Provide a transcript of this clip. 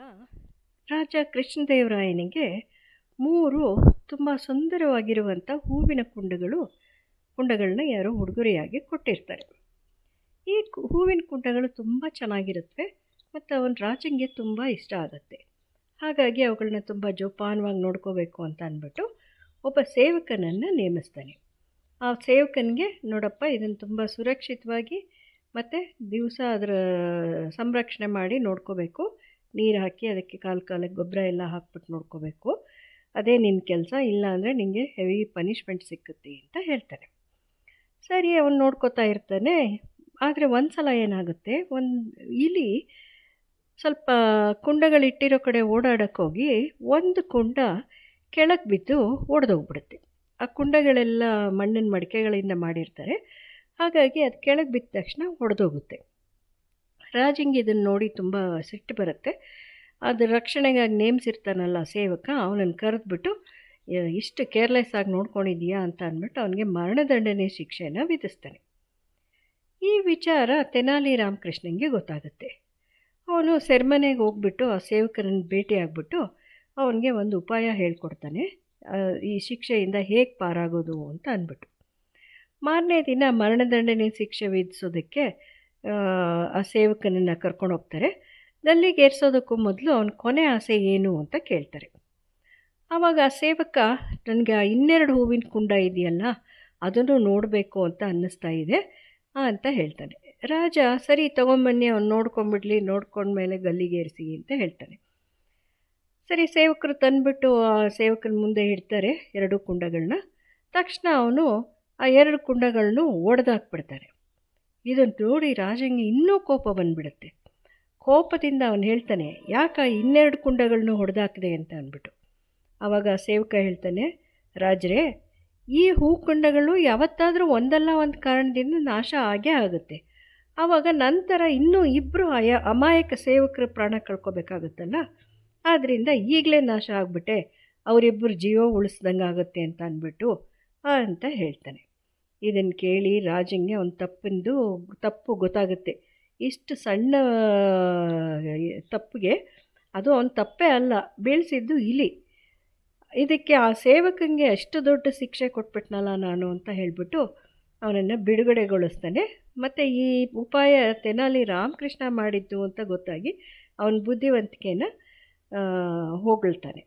ಸಲ ರಾಜ ಕೃಷ್ಣದೇವರಾಯನಿಗೆ ಮೂರು ತುಂಬ ಸುಂದರವಾಗಿರುವಂಥ ಹೂವಿನ ಕುಂಡಗಳು ಕುಂಡಗಳನ್ನ ಯಾರೋ ಉಡುಗೊರೆಯಾಗಿ ಕೊಟ್ಟಿರ್ತಾರೆ. ಈ ಹೂವಿನ ಕುಂಡಗಳು ತುಂಬ ಚೆನ್ನಾಗಿರುತ್ತವೆ ಮತ್ತು ಅವನ ರಾಜಂಗೆ ತುಂಬ ಇಷ್ಟ ಆಗುತ್ತೆ. ಹಾಗಾಗಿ ಅವುಗಳನ್ನ ತುಂಬ ಜೋಪಾನವಾಗಿ ನೋಡ್ಕೋಬೇಕು ಅಂತ ಅಂದ್ಬಿಟ್ಟು ಒಬ್ಬ ಸೇವಕನನ್ನು ನೇಮಿಸ್ತಾನೆ. ಆ ಸೇವಕನಿಗೆ ನೋಡಪ್ಪ ಇದನ್ನು ತುಂಬ ಸುರಕ್ಷಿತವಾಗಿ ಮತ್ತು ದಿವಸ ಅದರ ಸಂರಕ್ಷಣೆ ಮಾಡಿ ನೋಡ್ಕೋಬೇಕು. ನೀರು ಹಾಕಿ ಅದಕ್ಕೆ ಕಾಲು ಕಾಲಕ್ಕೆ ಗೊಬ್ಬರ ಎಲ್ಲ ಹಾಕ್ಬಿಟ್ಟು ನೋಡ್ಕೋಬೇಕು. ಅದೇ ನಿನ್ನ ಕೆಲಸ, ಇಲ್ಲ ಅಂದರೆ ನಿನಗೆ ಹೆವಿ ಪನಿಷ್ಮೆಂಟ್ ಸಿಕ್ಕುತ್ತೆ ಅಂತ ಹೇಳ್ತಾರೆ ಸರಿ, ಅವನು ನೋಡ್ಕೋತಾ ಇರ್ತಾನೆ. ಆದರೆ ಒಂದು ಸಲ ಏನಾಗುತ್ತೆ, ಒಂದು ಇಲಿ ಸ್ವಲ್ಪ ಕುಂಡಗಳಿಟ್ಟಿರೋ ಕಡೆ ಓಡಾಡೋಕ್ಕೋಗಿ ಒಂದು ಕುಂಡ ಕೆಳಗೆ ಬಿದ್ದು ಒಡೆದೋಗ್ಬಿಡುತ್ತೆ. ಆ ಕುಂಡಗಳೆಲ್ಲ ಮಣ್ಣಿನ ಮಡಿಕೆಗಳಿಂದ ಮಾಡಿರ್ತಾರೆ. ಹಾಗಾಗಿ ಅದು ಕೆಳಗೆ ಬಿದ್ದ ತಕ್ಷಣ ಒಡೆದೋಗುತ್ತೆ. ರಾಜಂಗೆ ಇದನ್ನು ನೋಡಿ ತುಂಬ ಸಿಟ್ಟು ಬರುತ್ತೆ. ಅದು ರಕ್ಷಣೆಗಾಗಿ ನೇಮಿಸಿರ್ತಾನಲ್ಲ ಸೇವಕ, ಅವನನ್ನು ಕರೆದ್ಬಿಟ್ಟು "ಯ- ಇಷ್ಟು ಕೇರ್ಲೆಸ್ ಆಗಿ ನೋಡ್ಕೊಂಡಿದ್ಯಾ ಅಂತ ಅಂದ್ಬಿಟ್ಟು ಅವನಿಗೆ ಮರಣದಂಡನೆ ಶಿಕ್ಷೆನ ವಿಧಿಸ್ತಾನೆ. ಈ ವಿಚಾರ ತೆನಾಲಿ ರಾಮಕೃಷ್ಣನಿಗೆ ಗೊತ್ತಾಗುತ್ತೆ. ಅವನು ಸೆರ್ಮನೆಗೆ ಹೋಗ್ಬಿಟ್ಟು ಆ ಸೇವಕರನ್ನು ಭೇಟಿಯಾಗ್ಬಿಟ್ಟು ಅವನಿಗೆ ಒಂದು ಉಪಾಯ ಹೇಳ್ಕೊಡ್ತಾನೆ. ಈ ಶಿಕ್ಷೆಯಿಂದ ಹೇಗೆ ಪಾರಾಗೋದು ಅಂತ ಅಂದ್ಬಿಟ್ಟು. ಮಾರನೇ ದಿನ ಮರಣದಂಡನೆ ಶಿಕ್ಷೆ ವಿಧಿಸೋದಕ್ಕೆ ಆ, ಸೇವಕನನ್ನು ಕರ್ಕೊಂಡು ಹೋಗ್ತಾರೆ. ಗಲ್ಲಿಗೆ ಏರ್ಸೋದಕ್ಕೂ ಮೊದಲು ಅವನ ಕೊನೆ ಆಸೆ ಏನು ಅಂತ ಕೇಳ್ತಾರೆ. ಆವಾಗ ಆ ಸೇವಕ ನನಗೆ ಆ ಇನ್ನೆರಡು ಹೂವಿನ ಕುಂಡ ಇದೆಯಲ್ಲ ಅದನ್ನು ನೋಡಬೇಕು ಅಂತ ಅನ್ನಿಸ್ತಾ ಇದೆ ಅಂತ ಹೇಳ್ತಾನೆ. ರಾಜ ಸರಿ ತೊಗೊಂಬನ್ನಿ ಅವ್ನು ನೋಡ್ಕೊಂಬಿಡ್ಲಿ ನೋಡ್ಕೊಂಡ್ಮೇಲೆ ಗಲ್ಲಿಗೆ ಏರಿಸಿ ಅಂತ ಹೇಳ್ತಾನೆ. ಸರಿ ಸೇವಕರು ತಂದುಬಿಟ್ಟು ಆ ಸೇವಕನ ಮುಂದೆ ಇಡ್ತಾರೆ ಎರಡು ಕುಂಡಗಳನ್ನ ತಕ್ಷಣ ಅವನು ಆ ಎರಡು ಕುಂಡಗಳನ್ನು ಒಡೆದಾಕ್ಬಿಡ್ತಾನೆ ಇದನ್ನು ನೋಡಿ ರಾಜಂಗೆ ಇನ್ನೂ ಕೋಪ ಬಂದ್ಬಿಡುತ್ತೆ. ಕೋಪದಿಂದ ಅವನು ಹೇಳ್ತಾನೆ, ಯಾಕೆ ಇನ್ನೆರಡು ಕುಂಡಗಳನ್ನು ಹೊಡೆದಾಕಿದೆ ಅಂತ ಅಂದ್ಬಿಟ್ಟು. ಆವಾಗ ಸೇವಕ ಹೇಳ್ತಾನೆ, ರಾಜರೇ, ಈ ಹೂಕುಂಡಗಳು ಯಾವತ್ತಾದರೂ ಒಂದಲ್ಲ ಒಂದು ಕಾರಣದಿಂದ ನಾಶ ಆಗೇ ಆಗುತ್ತೆ. ಆವಾಗ ನಂತರ ಇನ್ನೂ ಇಬ್ಬರು ಅಯ ಅಮಾಯಕ ಸೇವಕರ ಪ್ರಾಣ ಕಳ್ಕೊಬೇಕಾಗುತ್ತಲ್ಲ? ಆದ್ದರಿಂದ ಈಗಲೇ ನಾಶ ಆಗಿಬಿಟ್ಟೆ, ಅವರಿಬ್ಬರು ಜೀವ ಉಳಿಸ್ದಂಗೆ ಆಗುತ್ತೆ ಅಂತ ಅಂದ್ಬಿಟ್ಟು ಅಂತ ಹೇಳ್ತಾನೆ. ಇದನ್ನು ಕೇಳಿ ರಾಜಂಗೆ ಒಂದು ತಪ್ಪಿಂದು ತಪ್ಪು ಗೊತ್ತಾಗುತ್ತೆ. ಇಷ್ಟು ಸಣ್ಣ ತಪ್ಪಿಗೆ ಅದು ಅವನು ತಪ್ಪೇ ಅಲ್ಲ, ಬೀಳಿಸಿದ್ದು ಇಲಿ ಇದಕ್ಕೆ ಆ ಸೇವಕನಿಗೆ ಅಷ್ಟು ದೊಡ್ಡ ಶಿಕ್ಷೆ ಕೊಟ್ಬಿಟ್ನಲ್ಲ ನಾನು ಅಂತ ಹೇಳಿಬಿಟ್ಟು ಅವನನ್ನು ಬಿಡುಗಡೆಗೊಳಿಸ್ತಾನೆ. ಮತ್ತು ಈ ಉಪಾಯ ತೆನಾಲಿ ರಾಮಕೃಷ್ಣ ಮಾಡಿದ್ದು ಅಂತ ಗೊತ್ತಾಗಿ ಅವನ ಬುದ್ಧಿವಂತಿಕೆನ ಹೊಗಳ್ತಾನೆ.